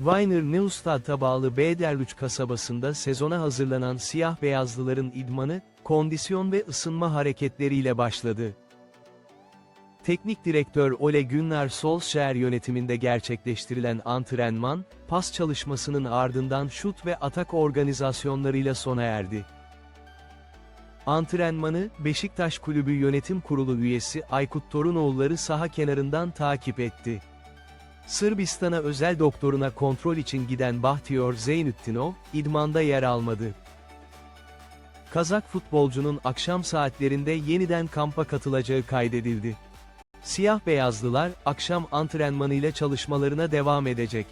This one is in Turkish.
Weiner Neustadt'a bağlı Bederlüç kasabasında sezona hazırlanan siyah beyazlıların idmanı, kondisyon ve ısınma hareketleriyle başladı. Teknik direktör Ole Gunnar Solskjaer yönetiminde gerçekleştirilen antrenman, pas çalışmasının ardından şut ve atak organizasyonlarıyla sona erdi. Antrenmanı, Beşiktaş Kulübü Yönetim Kurulu üyesi Aykut Torunoğulları saha kenarından takip etti. Sırbistan'a özel doktoruna kontrol için giden Bahtiyor Zeynüttinov, idmanda yer almadı. Kazak futbolcunun akşam saatlerinde yeniden kampa katılacağı kaydedildi. Siyah beyazlılar, akşam antrenmanıyla çalışmalarına devam edecek.